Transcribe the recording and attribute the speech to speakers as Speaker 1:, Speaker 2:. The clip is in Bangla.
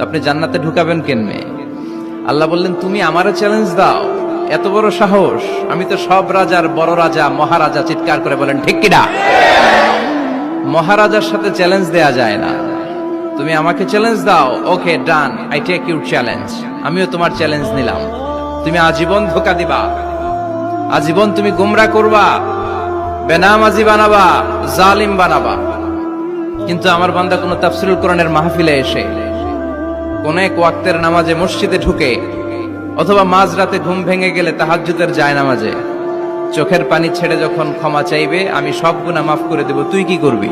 Speaker 1: আপনি জান্নাতে ঢুকাবেন কেনমে আল্লাহ বললেন, তুমি আমারও চ্যালেঞ্জ দাও। এত বড় সাহস। আমি তো সব রাজার বড় রাজা, মহারাজা চিৎকার করে বলেন, ঠিক কিনা মহারাজার সাথে চ্যালেঞ্জ দেয়া যায় না। তুমি আমাকে চ্যালেঞ্জ দাও। Okay done I take your challenge আমিও তোমার চ্যালেঞ্জ নিলাম। তুমি আজীবন ধোকা দিবা। আজীবন তুমি গুমরা করবা। বেনামাজি বানাবা। জালিম বানাবা। কিন্তু আমার বান্দা কোনো তাফসিরুল কোরআনের মাহফিলে এসে কোন এক ওয়াক্তের নামাজে মসজিদে ঢুকে, অথবা মাঝরাতে ঘুম ভেঙে গেলে তাহাজ্জুদের যায় নামাজে চোখের পানি ছেড়ে যখন ক্ষমা চাইবে, আমি সব গুণা মাফ করে দেব। তুই কি করবি?